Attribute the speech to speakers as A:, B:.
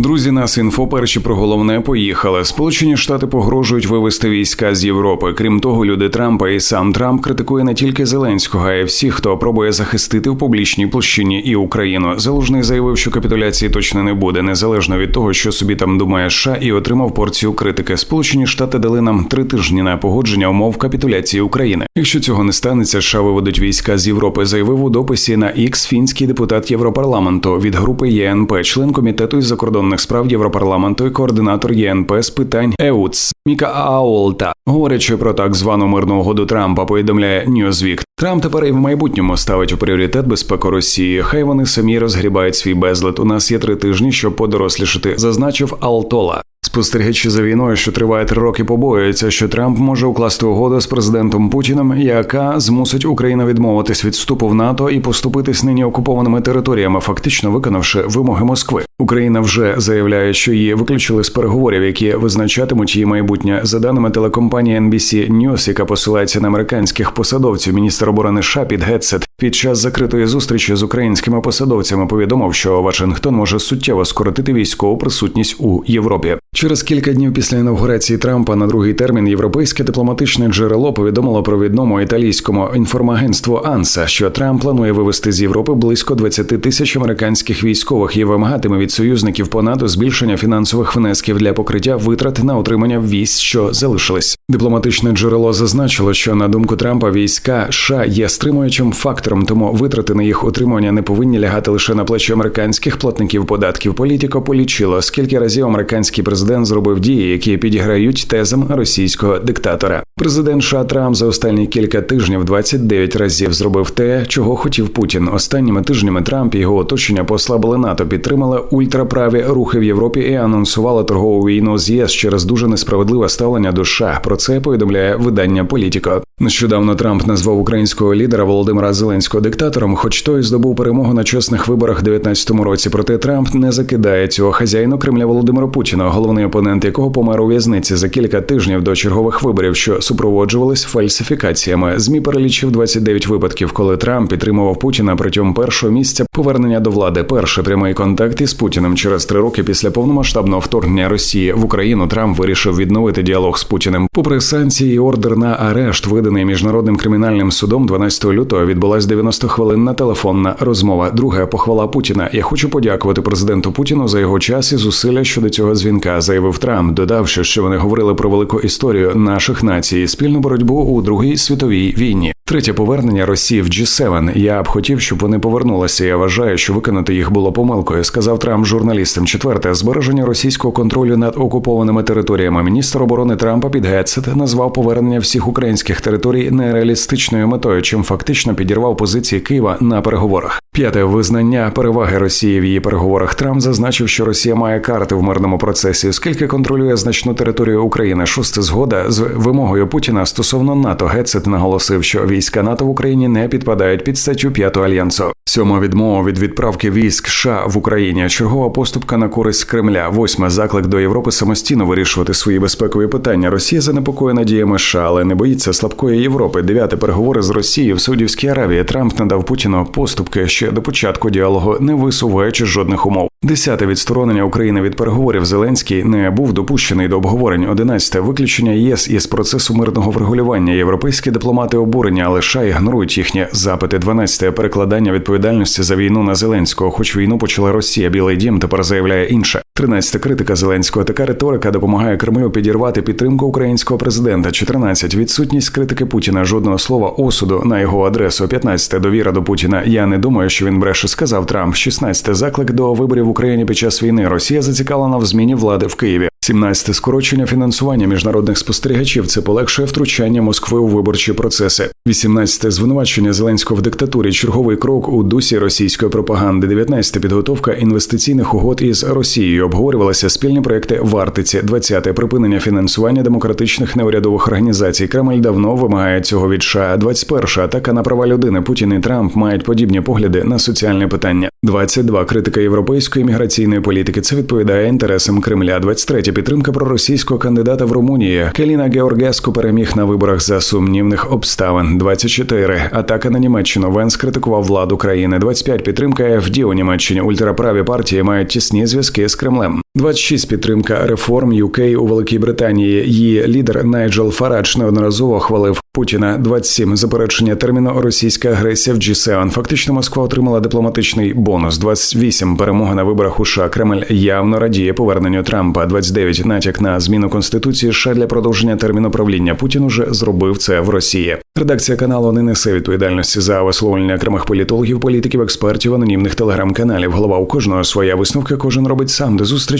A: Друзі, нас інфо перші про головне поїхали. Сполучені Штати погрожують вивести війська з Європи. Крім того, люди Трампа і сам Трамп критикує не тільки Зеленського, а й всіх, хто пробує захистити в публічній площині і Україну. Залужний заявив, що капітуляції точно не буде, незалежно від того, що собі там думає США, і отримав порцію критики. Сполучені Штати дали нам три тижні на погодження умов капітуляції України. Якщо цього не станеться, США виведуть війська з Європи. Заявив у дописі на X фінський депутат Європарламенту від групи ЄНП, член комітету із закордонних закордонних справ Європарламенту і координатор ЄНП з питань ЕУЦ Міка Аолта, говорячи про так звану мирну угоду Трампа, повідомляє Newsweek. Трамп тепер і в майбутньому ставить у пріоритет безпеку Росії. Хай вони самі розгрібають свій безлад. У нас є три тижні, щоб подорослішати, зазначив Алтола. Спостерігачі за війною, що триває три роки, побоюються, що Трамп може укласти угоду з президентом Путіним, яка змусить Україну відмовитись від вступу в НАТО і поступитись нині окупованими територіями, фактично виконавши вимоги Москви. Україна вже заявляє, що її виключили з переговорів, які визначатимуть її майбутнє. За даними телекомпанії NBC News, яка посилається на американських посадовців, міністр оборони США Піт Гетсет під час закритої зустрічі з українськими посадовцями повідомив, що Вашингтон може суттєво скоротити військову присутність у Європі. Через кілька днів після інавгурації Трампа на другий термін європейське дипломатичне джерело повідомило про відному італійському інформагентству Анса, що Трамп планує вивести з Європи близько 20 тисяч американських військових і вимагатиме від союзників по НАТО збільшення фінансових внесків для покриття витрат на отримання військ, що залишились. Дипломатичне джерело зазначило, що на думку Трампа війська США є стримуючим фактором, тому витрати на їх утримання не повинні лягати лише на плечі американських платників податків. Політико полічило, скільки разів американський президент зробив дії, які підіграють тезам російського диктатора. Президент США Трамп за останні кілька тижнів 29 разів зробив те, чого хотів Путін. Останніми тижнями Трамп і його оточення послабили НАТО, підтримали ультраправі рухи в Європі і анонсували торгову війну з ЄС через дуже несправедливе ставлення до США. Про це повідомляє видання Політіко. Нещодавно Трамп назвав українського лідера Володимира Зеленського диктатором, хоч той здобув перемогу на чесних виборах 19 році. Проте Трамп не закидає цього хазяїну Кремля Володимира Путіна, головний опонент якого помер у в'язниці за кілька тижнів до чергових виборів, що супроводжувались фальсифікаціями. Змі перелічив 29 випадків, коли Трамп підтримував Путіна протягом першого місця повернення до влади. Перший прямий контакт із Путіним через три роки після повномасштабного вторгнення Росії в Україну Трамп вирішив відновити діалог з Путіним. Попри санкції і ордер на арешт, виданий міжнародним кримінальним судом 12 лютого, відбулась 90 хвилинна телефонна розмова. Друга похвала Путіна. Я хочу подякувати президенту Путіну за його час і зусилля щодо цього дзвінка. Заявив Трамп, додавши, що вони говорили про велику історію наших націй, спільну боротьбу у другій світовій війні. Третє повернення Росії в G7. Я б хотів, щоб вони повернулися. Я вважаю, що виконати їх було помилкою. Сказав Трамп журналістам. Четверте збереження російського контролю над окупованими територіями. Міністр оборони Трампа під Гетсет назвав повернення всіх українських територій нереалістичною метою, чим фактично підірвав позиції Києва на переговорах. П'яте визнання переваги Росії в її переговорах. Трамп зазначив, що Росія має карти в мирному процесі, оскільки контролює значну територію України. Шосте згода з вимогою Путіна стосовно НАТО. Гетсет наголосив, що війська НАТО в Україні не підпадають під статтю 5 альянсу. Сьома відмова від відправки військ США в Україні. Чергова поступка на користь Кремля. Восьме заклик до Європи самостійно вирішувати свої безпекові питання. Росія занепокоєна діями США, але не боїться слабкої Європи. Дев'яте переговори з Росією в Саудівській Аравії. Трамп надав Путіну поступки ще до початку діалогу, не висуваючи жодних умов. Десяте відсторонення України від переговорів Зеленський не був допущений до обговорень. Одинадцяте виключення ЄС із процесу мирного врегулювання. Європейські дипломати обурення, але США ігнорують їхні запити. Дванадцяте перекладання відповідальності за війну на Зеленського. Хоч війну почала Росія, Білий Дім тепер заявляє інше. Тринадцяте критика Зеленського. Така риторика допомагає Кремлю підірвати підтримку українського президента. 14. відсутність критики Путіна. Жодного слова осуду на його адресу. 15. довіра до Путіна. Я не думаю, що він бреше. Сказав Трамп. 16. заклик до виборів в Україні під час війни. Росія зацікавлена в зміні влади в Києві. 17. скорочення фінансування міжнародних спостерігачів. Це полегшує втручання Москви у виборчі процеси. 18. звинувачення Зеленського в диктатурі. Черговий крок у дусі російської пропаганди. 19. підготовка інвестиційних угод із Росією. Обговорювалися спільні проекти в Арктиці. 20. припинення фінансування демократичних неурядових організацій. Кремль давно вимагає цього від США. 21. атака на права людини. Путін і Трамп мають подібні погляди на соціальне питання. 22. критика європейської міграційної політики. Це відповідає інтересам Кремля. 23 підтримка проросійського кандидата в Румунії. Келіна Георгеску переміг на виборах за сумнівних обставин. 24. атака на Німеччину. Венс критикував владу країни. 25. підтримка ФД у Німеччині. Ультраправі партії мають тісні зв'язки з Кремлем. 26 підтримка реформ UK у Великій Британії. Її лідер Найджел Фарадж неодноразово хвалив Путіна. 27 заперечення терміну російська агресія в G7. Фактично, Москва отримала дипломатичний бонус. 28 перемога на виборах у США. Кремль явно радіє поверненню Трампа. 29 натяк на зміну конституції США для продовження терміну правління. Путін уже зробив це в Росії. Редакція каналу не несе відповідальності за висловлення окремих політологів, політиків, експертів, анонімних телеграм-каналів. Голова у кожного своя висновка. Кожен робить сам. До зустрічі,